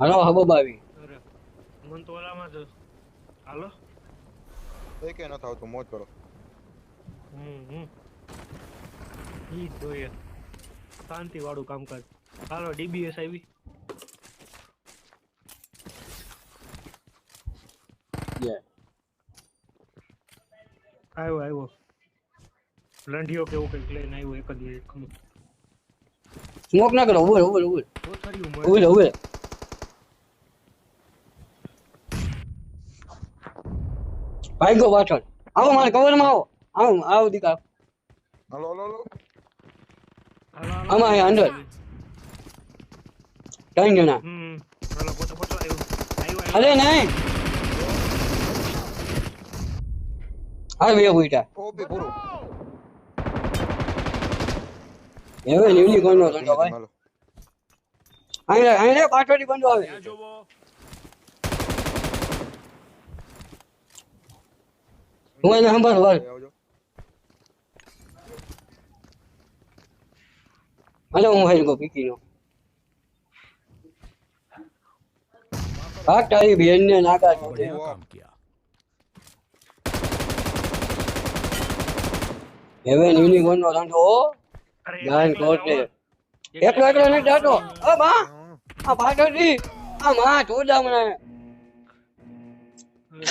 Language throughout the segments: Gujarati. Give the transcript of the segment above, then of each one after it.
હાલો હબબ આવી અરે મન તો ઓલામાં જ હાલો. એ કે નથી આવતું મોજ કરો. હમ હમ. ઈ જોઈએ. શાંતિ વાળું કામકાજ. હાલો ડીબીએસ આવી. Yeah. આવ્યો આવ્યો. લંઢીઓ કે એવું કંઈક લઈને આવ્યો એક જ મિનિટ ખમો સ્મોક ના કરો ઊભો ઊભો ઊભો ઊભો મળે. ઉભર ઉભર ભાઈ ગો પાછળ. આવો મારે કવરમાં આવો. આવો આવો દીકા હલો હલો હાલો. આમાં અહીંયા અંદર. ત્રણ જણા અરે નહીં. હા બે ઉઈટા ઓપી પૂરું હવે નો ધંધો ભાઈ. આઈ અહીંયા અહીંયા પાછળથી બંધો આવે. હું એને સંભાળ વાર હલો હું હાઈ ગો પીકી નો હા તારી બેન ને નાગા હવે યુનિકોર્ન નો રંડો ગાન કોટે એકલો એકલો ને ડાટો ઓ બા આ ભાડોડી આ માં ચોદા મને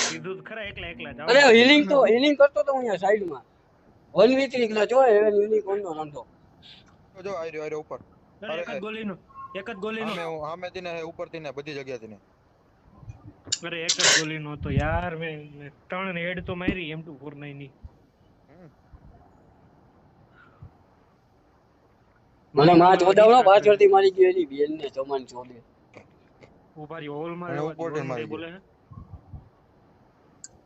કીધું ખરા એકલા એકલા અરે હીલિંગ તો હીલિંગ કરતો તો અહીંયા સાઈડમાં વન વી થ્રી જો હવે યુનિકોર્ન નો ધંધો. જો આર્યો આર્યો ઉપર. એક જ ગોલીનો એક જ ગોલીનો. સામે હામે સામે થી ને ઉપરથી ને બધી જગ્યા થી ને અરે એક જ ગોલીનો તો યાર મેં ત્રણ હેડ તો મારી એમ ટુ ફોર નાઈનની હમ. મને માં ચોદાવડો પાછળથી મારી ગઈ એની બેન ને ચમન જોડે. ઊભા રહ્યો હોલમાં બોલે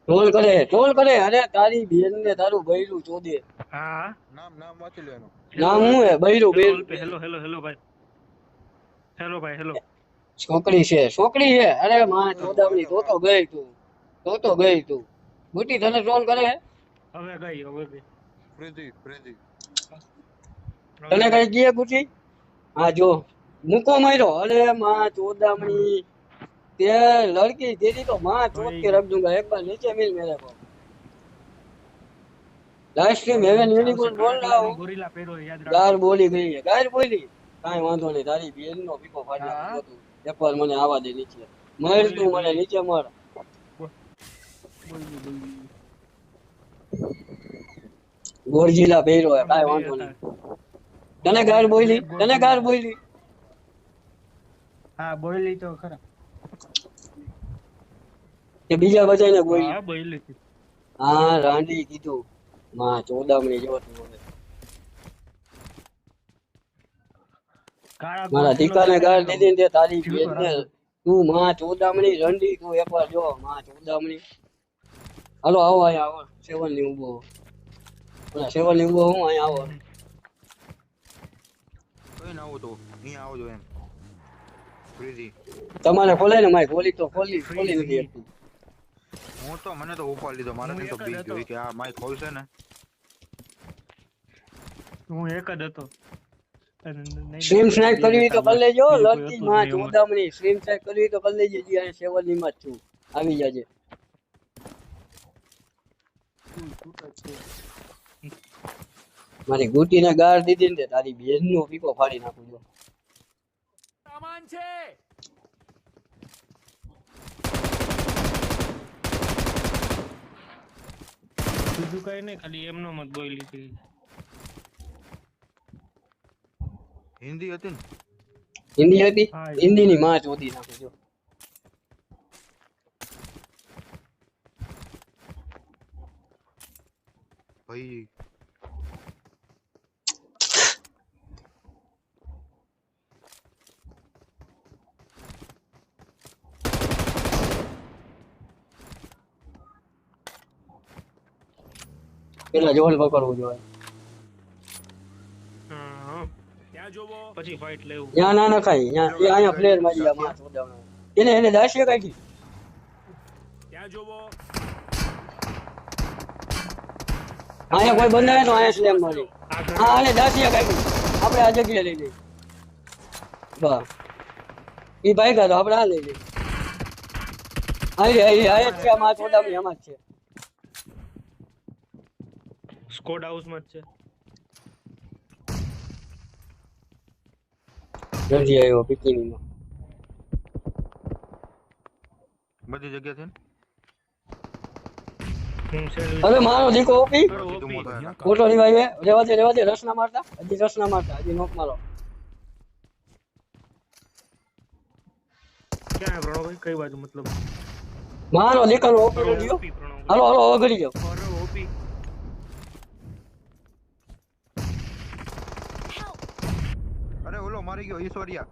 ટોલ કરે ટોલ કરે. અરે તારી બેન ને તારું બૈરું ચોદે. હા? નામ નામ વાંચી લો નામ હું હે? બૈરું બેન હેલો હેલો હેલો ભાઈ. હેલો ભાઈ હેલો. છોકરી છે છોકરી છે. અરે માં ચોદામણી તો તો ગઈ તું. તો તો ગઈ તું. મોટી તને ટ્રોલ કરે હવે ગઈ હવે ગઈ. પ્રીતિ પ્રીતિ તને કઈ કીએ બુટી હા જો. મૂકો માર્યો. અરે માં ચોદામણી તે લડકી તેરી તો માં ચોક के रख दूंगा एक बार नीचे मिल मेरे को लाइव स्ट्रीम हेवन यूनिकोर्न बोल रहा हूँ ગોરીલા પહેરો યાદ રાખ ગાર બોલી ગઈ છે ગાર બોલી કાંઈ વાંધો નહીં તારી બેન નો પીકો ફાડી હા. નાખ્યો તું એકવાર મને આવા દે નીચે મર તું મને નીચે મર ગોરજીલા પહેર્યો હે કાંઈ વાંધો નહીં તને ગાર બોલી તને ગાર બોલી હા બોલી તો ખરા કે બીજા બધાને બોલી. હા હા રાંડી કીધું. માં ચોદામણી જોતું હવે મારા દીકાને ગાળ દીધી ને તે તારી બેનને તું માં ચોદામણી રંડી તું એકવાર જો માં ચોદામણી હાલો આવો અહીંયા આવો. સેવનની ઊભો સેવનની ઊભો હું અહીંયા આવો. કોઈ ના આવું તો અહીંયા આવજો એમ. ફ્રીજી તમારે ખોલે ને માઈક ઓલી તો ખોલી ખોલી નથી હું તો મને તો ઉપર લીધો. મારે તો હું એક જ બી હતો. ગયું કે આ માઈક ખોલશે ને? હું એક જ હતો. સ્ટ્રીમ સ્નેક કરવી તો કરી લેજો. કોઈ માં નહીં સ્ટ્રીમ સ્નેક કરવી તો કરી લેજો. જી અહીં સેવનમાં છું. આવી જાજે. મારી ગુટીને ગાર દીધી ને તારી બેન નો પીપો ફાડી નાખું જો સામાન બીજું કઈ નહીં ખાલી એમનો મત બોલી લીધી હિન્દી હતી ને? હિન્દી હતી? હિન્દી. ની માં ચોધી નાખજો ભાઈ પેલા જોલ પકડવું જોઈએ હા ત્યાં જોવો પછી ફાઇટ લેવું. ત્યાં ના નખાય ત્યાં એ અહીંયા પ્લેયર મારી આ માં ચોદામણો એને એને દાસીએ કાઢી. ત્યાં જોવો. અહીંયા કોઈ બંધાય તો અહીંયા સ્લેમ મારી. આગળ. હા આને દાસીએ કાઢી. આપણે આ જગ્યાએ લઈ લઈએ. બસ ઈ ભાઈ તો આપણે આ લઈ લઈએ. આઈ આઈ આઈ જ છે આમાં ચોદામણી આમાં જ છે. સ્કોડ હાઉસમાં જ છે. જલ્દી આવ્યો બિકીનીમાં બધી જગ્યા છે હું અરે મારો દીકો ઓપી મોટો એના. રેવા દે રેવા દે રસ ના મારતા હજી રસ ના મારતા હજી નોક મારો. ક્યાં પ્રણવભાઈ કઈ બાજુ મતલબ? મારો દીકરો ઓપી પ્રણવ હાલો હાલો ઓગળી કરી જાઓ અરે ઓપી અરે ઓલો મારી ગયો ઈશ્વરિયા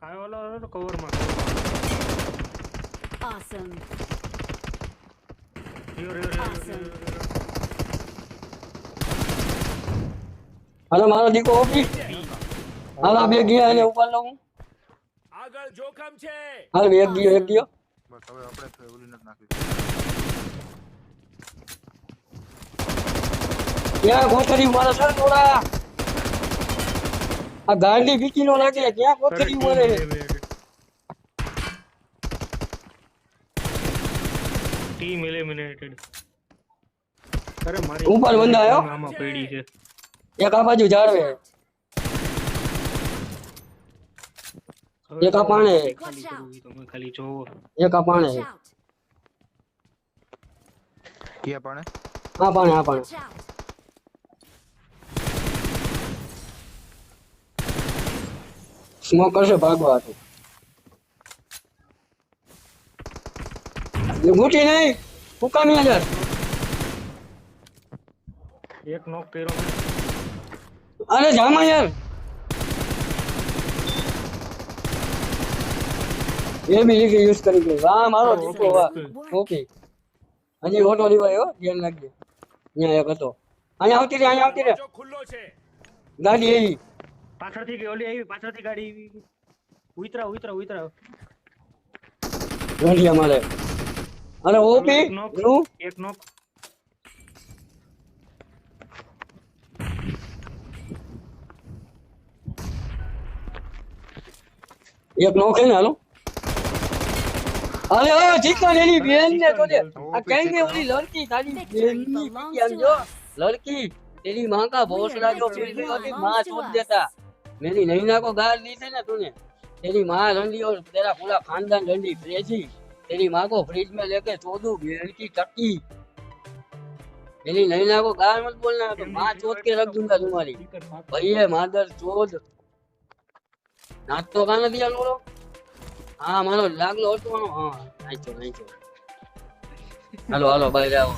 કાયો વાલો હતો કવરમાં Awesome. રિયો હાલો મારો દીકો ઓપી. હાલો બે ગયા એને ઉપર લઉં. આગળ જોખમ છે. હાલ એક ગયો એક દિયો બસ હવે આપણે ઓલી નથી નાખી. ક્યાં ગોતરી મારે સર થોડા આ ગાંડી બીકી નો લાગે ક્યાં કોથળી મરે ટીમ એલિમિનેટેડ અરે મારી ઉપર બંદા આયો આમાં પડી છે. એક આ બાજુ જાળવે. એક આ પાણે. ખાલી જોવો. એક આ પાણે. કે પાણે? આ પાણે આ પાણે. સ્મોક હશે ભાગવા હતું ઘૂંટી નહીં હુકામી હજાર. એક નોક કર્યો અરે જામા યાર. એ બી લીધી યુઝ કરી ગયો. વાહ મારો દીકરો વાહ ઓકે. હજી ઓટો લીવાય હો ધ્યાન લાગ્યો અહીંયા એક હતો. અહીંયા આવતી રે અહીંયા આવતી રે જો ખુલ્લો છે. ગાડી એવી. પાછળથી ઓલી આવી પાછળથી ગાડી આવી ઉતરા ઉતરા ઉતરા ગાડી અમારે અરે ઓપી નું એક નોક એક નોક હે ને હાલો અરે ઓ જીતો એની બેન ને તો આ કઈ ને ઓલી લડકી તારી બેન ની કેમ જો લડકી તેની માં કા ભોસડા જો ફિલ્મ માં છોડ દેતા मेरी नैना को गाल दी थी ना तूने तेरी माँ रंडी और तेरा पूरा खानदान रंडी प्रेसी तेरी माँ को फ्रिज में लेके चोदू भेड़ की टक्की मेरी नैना को गाल मत बोलना तो माँ चोद के रख दूंगा तुम्हारी भैया मादर चोद નાસ્તો કા નથી આલો હા મારો લાગલો હતો હા નાચો નાચો હાલો હાલો બહાર આવો